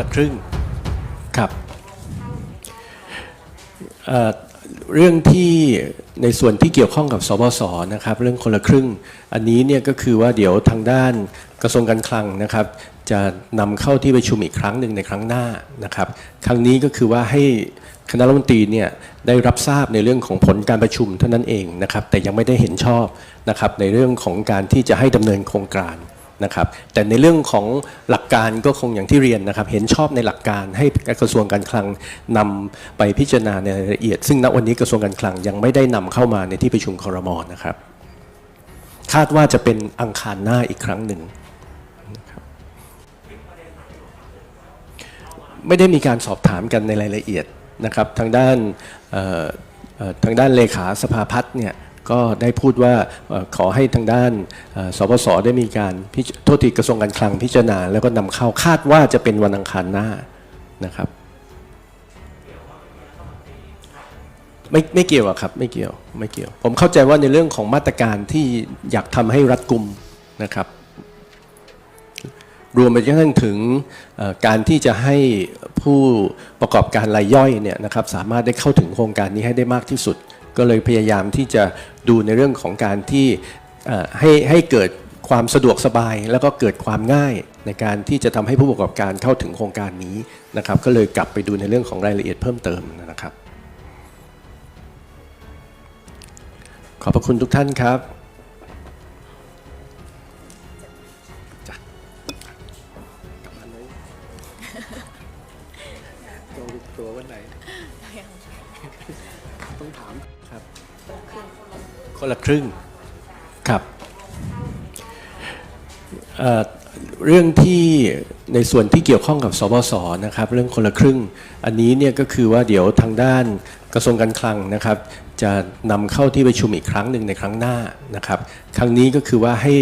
ละครึ่งครับเเรื่องที่ในส่วนที่เกี่ยวข้องกับสบสนะครับ เรื่องคนละครึ่ง อันนี้เนี่ยก็คือว่าเดี๋ยวทางด้านกระทรวงการคลังนะครับ จะนำเข้าที่ประชุมอีกครั้งหนึ่งในครั้งหน้านะครับ ครั้งนี้ก็คือว่าให้คณะรัฐมนตรีเนี่ยได้รับทราบในเรื่องของผลการประชุมเท่านั้นเองนะครับ แต่ยังไม่ได้เห็นชอบนะครับในเรื่องของการที่จะให้ดำเนินโครงการ นะครับแต่ในเรื่องของหลักการก็คงอย่างที่เรียนนะครับ เห็นชอบในหลักการให้กระทรวงการคลังนำไปพิจารณาในรายละเอียด ซึ่งณวันนี้กระทรวงการคลังยังไม่ได้นำเข้ามาในที่ประชุมครมนะครับ คาดว่าจะเป็นอังคารหน้าอีกครั้งหนึ่งไม่ได้มีการสอบถามกันในรายละเอียดนะครับ ทางด้านทางด้านเลขาสภาพัฒน์เนี่ย ก็ได้พูดว่าขอให้ทางด้านสปสได้มีการโทษทีกระทรวงการคลังพิจารณา แล้วก็นำเข้าคาดว่าจะเป็นวันอังคารหน้านะครับไม่ไม่เกี่ยวอะครับไม่เกี่ยวไม่เกี่ยว ผมเข้าใจว่าในเรื่องของมาตรการที่อยากทำให้รัดกุมนะครับ รวมไปจนกระทั่งถึงการที่จะให้ผู้ประกอบการรายย่อยเนี่ยนะครับสามารถได้เข้าถึงโครงการนี้ให้ได้มากที่สุด ก็เลยพยายามที่จะดูในเรื่องของการที่ให้ให้เกิดความสะดวกสบาย แล้วก็เกิดความง่ายในการที่จะทำให้ผู้ประกอบการเข้าถึงโครงการนี้นะครับ ก็เลยกลับไปดูในเรื่องของรายละเอียดเพิ่มเติมนะครับ ขอบพระคุณทุกท่านครับตัววันไหน ต้องถามครับ คนละครึ่งครับเอ่อเรื่องที่ในส่วนที่เกี่ยวข้องกับสบสนะครับ เรื่องคนละครึ่ง อันนี้เนี่ยก็คือว่าเดี๋ยวทางด้านกระทรวงการคลังนะครับ จะนำเข้าที่ประชุมอีกครั้งหนึ่งในครั้งหน้านะครับ ครั้งนี้ก็คือว่าให้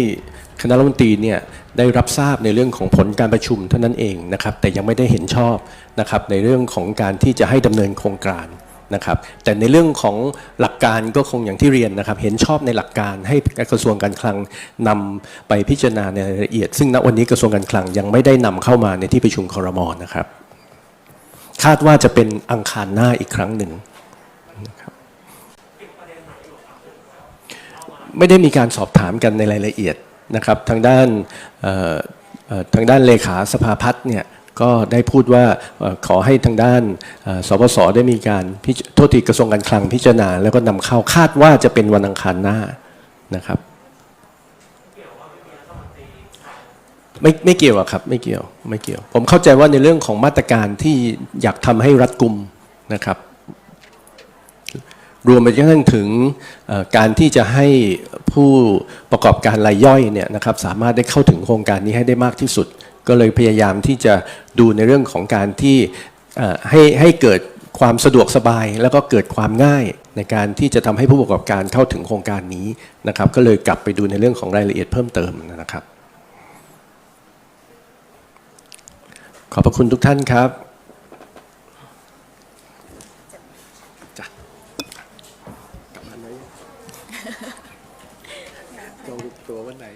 คณะรัฐมนตรีเนี่ยได้รับทราบในเรื่องของผลการประชุมเท่านั้นเองนะครับ แต่ยังไม่ได้เห็นชอบนะครับในเรื่องของการที่จะให้ดำเนินโครงการ นะครับแต่ในเรื่องของหลักการก็คงอย่างที่เรียนนะครับ เห็นชอบในหลักการให้กระทรวงการคลังนำไปพิจารณาในรายละเอียด ซึ่งณวันนี้กระทรวงการคลังยังไม่ได้นำเข้ามาในที่ประชุมครมนะครับ คาดว่าจะเป็นอังคารหน้าอีกครั้งหนึ่งไม่ได้มีการสอบถามกันในรายละเอียดนะครับ ทางด้านทางด้านเลขาสภาพัฒน์เนี่ย ก็ได้พูดว่าขอให้ทางด้านสปสได้มีการโทษทีกระทรวงการคลังพิจารณา แล้วก็นำเข้าคาดว่าจะเป็นวันอังคารหน้านะครับไม่ไม่เกี่ยวอะครับไม่เกี่ยวไม่เกี่ยว ผมเข้าใจว่าในเรื่องของมาตรการที่อยากทำให้รัดกุมนะครับ รวมไปจนกระทั่งถึงการที่จะให้ผู้ประกอบการรายย่อยเนี่ยนะครับ สามารถได้เข้าถึงโครงการนี้ให้ได้มากที่สุด ก็เลยพยายามที่จะดูในเรื่องของการที่ให้ให้เกิดความสะดวกสบาย แล้วก็เกิดความง่ายในการที่จะทำให้ผู้ประกอบการเข้าถึงโครงการนี้นะครับ ก็เลยกลับไปดูในเรื่องของรายละเอียดเพิ่มเติมนะครับ ขอบพระคุณทุกท่านครับตัววันไหน